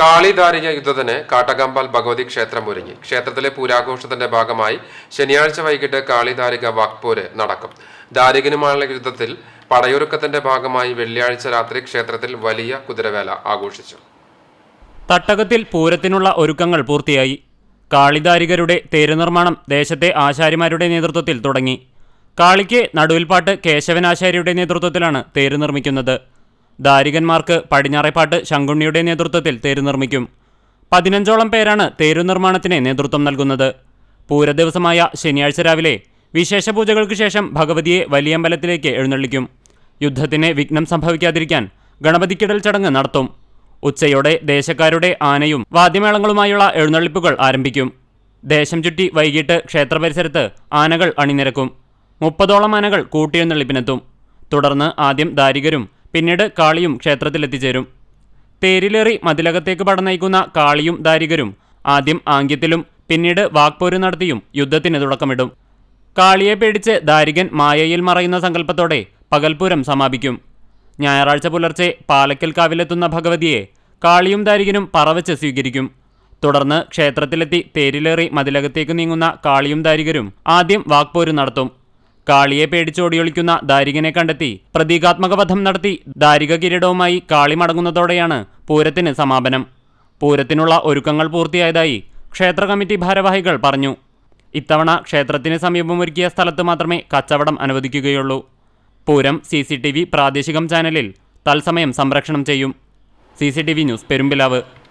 കാളിദാരിക യുദ്ധത്തിന് കാട്ടകമ്പാൽ ഭഗവതി ക്ഷേത്രം ഒരുങ്ങി. ക്ഷേത്രത്തിലെ പൂരാഘോഷത്തിന്റെ ഭാഗമായി ശനിയാഴ്ച വൈകിട്ട് കാളിദാരിക വാക്പോര് നടക്കും. ദാരികനുമായുള്ള യുദ്ധത്തിൽ പടയൊരുക്കത്തിന്റെ ഭാഗമായി വെള്ളിയാഴ്ച രാത്രി ക്ഷേത്രത്തിൽ വലിയ കുതിരവേല ആഘോഷിച്ചു. തട്ടകത്തിൽ പൂരത്തിനുള്ള ഒരുക്കങ്ങൾ പൂർത്തിയായി. കാളിദാരികരുടെ തേരുനിർമ്മാണം ദേശത്തെ ആശാരിമാരുടെ നേതൃത്വത്തിൽ തുടങ്ങി. കാളിക്ക് നടുവിൽപ്പാട്ട് കേശവനാശാരിയുടെ നേതൃത്വത്തിലാണ് തേര് നിർമ്മിക്കുന്നത് ദാരികന്മാർക്ക് പടിഞ്ഞാറേപ്പാട്ട് ശങ്കുണ്ണിയുടെ നേതൃത്വത്തിൽ തേര് നിർമ്മിക്കും. പതിനഞ്ചോളം പേരാണ് തേരു നിർമ്മാണത്തിന് നേതൃത്വം നൽകുന്നത്. പൂരദിവസമായ ശനിയാഴ്ച രാവിലെ വിശേഷ പൂജകൾക്ക് ശേഷം ഭഗവതിയെ വലിയമ്പലത്തിലേക്ക് എഴുന്നള്ളിക്കും. യുദ്ധത്തിന് വിഘ്നം സംഭവിക്കാതിരിക്കാൻ ഗണപതിക്കിടൽ ചടങ്ങ് നടത്തും. ഉച്ചയോടെ ദേശക്കാരുടെ ആനയും വാദ്യമേളങ്ങളുമായുള്ള എഴുന്നള്ളിപ്പുകൾ ആരംഭിക്കും. ദേശം ചുറ്റി വൈകിട്ട് ക്ഷേത്രപരിസരത്ത് ആനകൾ അണിനിരക്കും. മുപ്പതോളം ആനകൾ കൂട്ടിയെഴുന്നള്ളിപ്പിനെത്തും. തുടർന്ന് ആദ്യം ദാരികരും പിന്നീട് കാളിയും ക്ഷേത്രത്തിലെത്തിച്ചേരും. തേരിലേറി മതിലകത്തേക്ക് പടനയിക്കുന്ന കാളിയും ദാരികരും ആദ്യം ആംഗ്യത്തിലും പിന്നീട് വാക്പോര് നടത്തിയും യുദ്ധത്തിന് തുടക്കമിടും. കാളിയെ പേടിച്ച് ദാരികൻ മായയിൽ മറയുന്ന സങ്കല്പത്തോടെ പകൽപൂരം സമാപിക്കും. ഞായറാഴ്ച പുലർച്ചെ പാലക്കൽ കാവിലെത്തുന്ന ഭഗവതിയെ കാളിയും ദാരികനും പറവച്ച് സ്വീകരിക്കും. തുടർന്ന് ക്ഷേത്രത്തിലെത്തി പേരിലേറി മതിലകത്തേക്ക് നീങ്ങുന്ന കാളിയും ദാരികരും ആദ്യം വാക്പോര് നടത്തും. കാളിയെ പേടിച്ചോടിയൊളിക്കുന്ന ദാരികനെ കണ്ടെത്തി. പ്രതീകാത്മക വധം നടത്തി ദാരിക കിരീടവുമായി കാളി മടങ്ങുന്നതോടെയാണ് പൂരത്തിന് സമാപനം. പൂരത്തിനുള്ള ഒരുക്കങ്ങൾ പൂർത്തിയായതായി ക്ഷേത്ര കമ്മിറ്റി ഭാരവാഹികൾ പറഞ്ഞു. ഇത്തവണ ക്ഷേത്രത്തിന് സമീപമൊരുക്കിയ സ്ഥലത്ത് മാത്രമേ കച്ചവടം അനുവദിക്കുകയുള്ളൂ. Pooram C C T V പ്രാദേശികം ചാനലിൽ തത്സമയം സംപ്രേഷണം ചെയ്യും. C C T V news Perumbilavu.